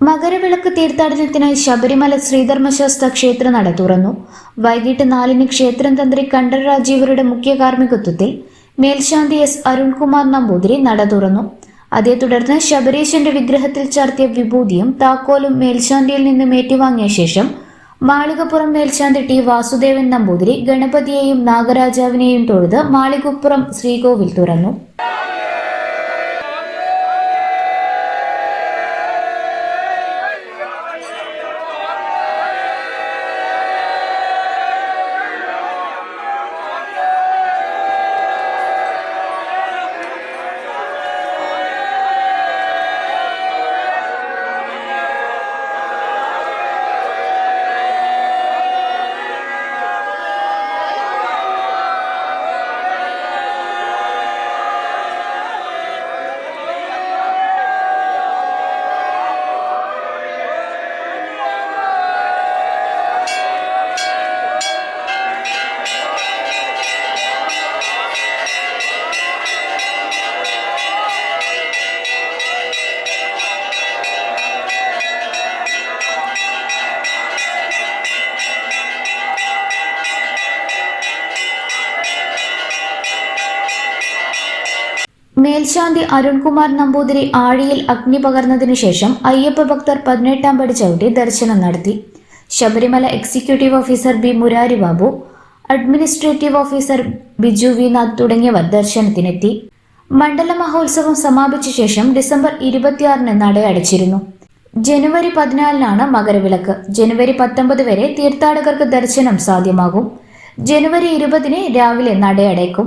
മകരവിളക്ക് തീർത്ഥാടനത്തിനായി ശബരിമല ശ്രീധർമ്മശാസ്ത്ര ക്ഷേത്ര നട തുറന്നു. വൈകിട്ട് നാലിന് ക്ഷേത്രം തന്ത്രി കണ്ഠർ രാജീവരുടെ മുഖ്യ കാർമ്മികത്വത്തിൽ മേൽശാന്തി എസ് അരുൺകുമാർ നമ്പൂതിരി നട തുറന്നു. അതേ തുടർന്ന് ശബരീശന്റെ വിഗ്രഹത്തിൽ ചാർത്തിയ വിഭൂതിയും താക്കോലും മേൽശാന്തിയിൽ നിന്നും ഏറ്റുവാങ്ങിയ ശേഷം മാളികപ്പുറം മേൽശാന്തി ടി വാസുദേവൻ നമ്പൂതിരി ഗണപതിയെയും നാഗരാജാവിനെയും തൊഴുത് മാളികപ്പുറം ശ്രീകോവിൽ തുറന്നു. മേൽശാന്തി അരുൺകുമാർ നമ്പൂതിരി ആഴിയിൽ അഗ്നി പകർന്നതിനു ശേഷം അയ്യപ്പ ഭക്തർ പതിനെട്ടാം പടി ചവിട്ടി ദർശനം നടത്തി. Sabarimala executive officer B Murari Babu administrative officer Biju V Nath തുടങ്ങിയവർ ദർശനത്തിനെത്തി. മണ്ഡല മഹോത്സവം സമാപിച്ച ശേഷം ഡിസംബർ ഇരുപത്തിയാറിന് നട അടച്ചിരുന്നു. ജനുവരി പതിനാലിനാണ് മകരവിളക്ക്. ജനുവരി പത്തൊമ്പത് വരെ തീർത്ഥാടകർക്ക് ദർശനം സാധ്യമാകും. ജനുവരി ഇരുപതിന് രാവിലെ നടയടയ്ക്കും.